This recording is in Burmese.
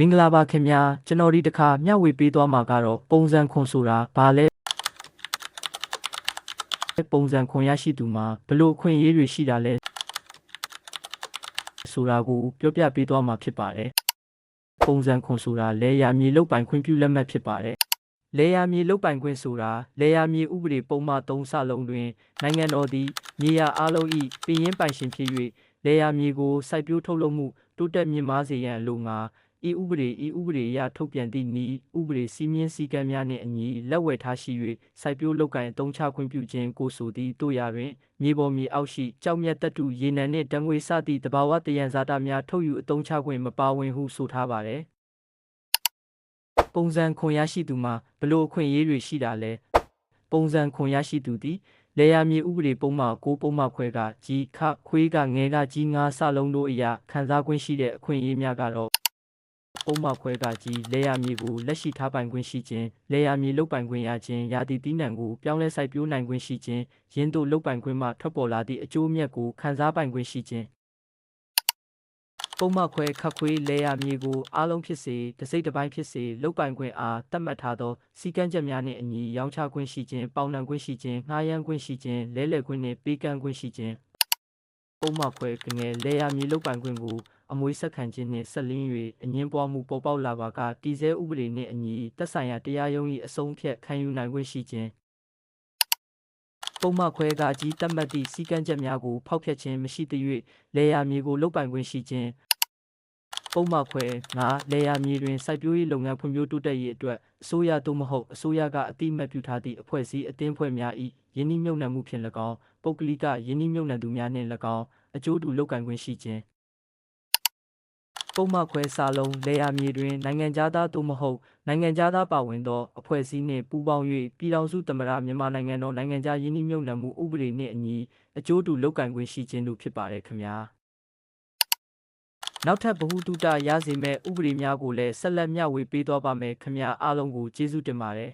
မင်္ဂလာပါခင်ဗျာကျွန်တော်ဒီတစ်ခါမျှဝေပေးသွားမှာကတော့ပုံစံခွန်ဆိုတာဘာလဲပုံစံခွန်ရရှိသူမှာဘလို့အခွင့်အရေးတွေရှိတာလဲဆိုတာကိုပြောပြပေးသွားမှာဖြစ်ပါတယ်ပုံစံခွန်ဆိုတာလေယာမြေလုတ်ပိုင်ခွင့်ပြုလက်မှတ်ဖြစ်ပါတယ်လေယာမြေလုတ်ပိုင်ခွင့်ဆိုတာလေယာမြေဥပဒေပုံမှန်3စလုံးတွင်နိုင်ငံတော်သည်မြေယာအလုံး၏ပြည်ရင်းပိုင်ရှင်ဖြစ်၍လေယာမြေကိုစိုက်ပျိုးထုတ်လုပ်မှုတိုးတက်မြင့်မားစေရန်အလို့ငါ ဤဥပဒေဤဥပဒေအရထုတ်ပြန်သည့်နည်းဥပဒေစည်းမျဉ်းစည်းကမ်းများနှင့်အညီလက်ဝယ်ထားရှိ၍စိုက်ပျိုးလုပ်ကိုင်အသုံးချခွင့်ပြုခြင်းကိုဆိုသည့်တို့ရာတွင်မြေပေါ်မြေအောက်ရှိကြောက်မြတ်တတုရေနံနှင့်တံငွေစသည့်တဘာဝတယံဇာတာများထုတ်ယူအသုံးချခွင့်မပါဝင်ဟုဆိုထားပါသည်ပုံစံခွန်ရရှိသူမှာဘလို့အခွင့်အရေးတွေရှိတာလဲပုံစံခွန်ရရှိသူသည်လေယာမြေဥပဒေပုံမှန်ကိုပုံမှန်ခွဲကကြီးခခွေးကငဲကကြီးငါစလုံးတို့အရာခံစား권ရှိတဲ့အခွင့်အရေးများကတော့ ပုံမှန်ခွဲကကြီးလေယာမြေကိုလက်ရှိထားပိုင်ခွင့်ရှိခြင်းလေယာမြေလုတ်ပိုင်ခွင့်ရခြင်းရာသီတည်နှံကိုပြောင်းလဲစိုက်ပျိုးနိုင်ခွင့်ရှိခြင်းရင်းတို့လုတ်ပိုင်ခွင့်မှထွက်ပေါ်လာသည့်အကျိုးအမြတ်ကိုခံစားပိုင်ခွင့်ရှိခြင်းပုံမှန်ခွဲခခွေးလေယာမြေကိုအားလုံးဖြစ်စေတစ်စိတ်တစ်ပိုင်းဖြစ်စေလုတ်ပိုင်ခွင့်အားတတ်မှတ်ထားသောစီကံချက်များနှင့်အညီရောင်းချခွင့်ရှိခြင်းပေါင်နှံခွင့်ရှိခြင်းငှားရမ်းခွင့်ရှိခြင်းလဲလှယ်ခွင့်နှင့်ပေးကမ်းခွင့်ရှိခြင်း ပုံမှန်ခွဲကငယ်လေယာမြေလုတ်ပိုင်ခွင့်ကိုအမွေဆက်ခံခြင်းနှင့်ဆက်လင်း၍အငင်းပွားမှုပေါ်ပေါက်လာပါကတည်ဆဲဥပဒေနှင့်အညီသက်ဆိုင်ရာတရားရုံး၏အဆုံးဖြတ်ခံယူနိုင်ခွင့်ရှိခြင်းပုံမှန်ခွဲကအကြီးတတ်မှတ်သည့်စီကံချက်များကိုဖောက်ဖျက်ခြင်းမရှိသရွေ့လေယာမြေကိုလုတ်ပိုင်ခွင့်ရှိခြင်း ပုံမှန်ခွဲငါလေယာမြေတွင်စိုက်ပျိုးရေးလုပ်ငန်းဖွံ့ဖြိုးတိုးတက်ရေးအတွက်အစိုးရသို့မဟုတ်အစိုးရကအတိအမှတ်ပြုထားသည့်အဖွဲ့အစည်းအသင်းဖွဲ့များ၏ယင်းနှိမ့်မြုပ်နှံမှုဖြင့်၎င်းပုဂ္ဂလိကယင်းနှိမ့်မြုပ်နှံသူများနှင့်၎င်းအကျိုးတူလုပ်ကိုင်ခွင့်ရှိခြင်းပုံမှန်ခွဲစာလုံးလေယာမြေတွင်နိုင်ငံသားသို့မဟုတ်နိုင်ငံသားပါဝင်သောအဖွဲ့အစည်းနှင့်ပူးပေါင်း၍ပြည်ထောင်စုသမ္မတမြန်မာနိုင်ငံတော်နိုင်ငံခြားယင်းနှိမ့်မြုပ်နှံမှုဥပဒေနှင့်အညီအကျိုးတူလုပ်ကိုင်ခွင့်ရှိခြင်းတို့ဖြစ်ပါတယ်ခင်ဗျာ နောက်ထပ်ဗဟုသုတရစေမဲ့ဥပဒေများကိုလည်းဆက်လက်မျှဝေပေးသွားပါမယ်ခင်ဗျာအားလုံးကိုကျေးဇူးတင်ပါတယ်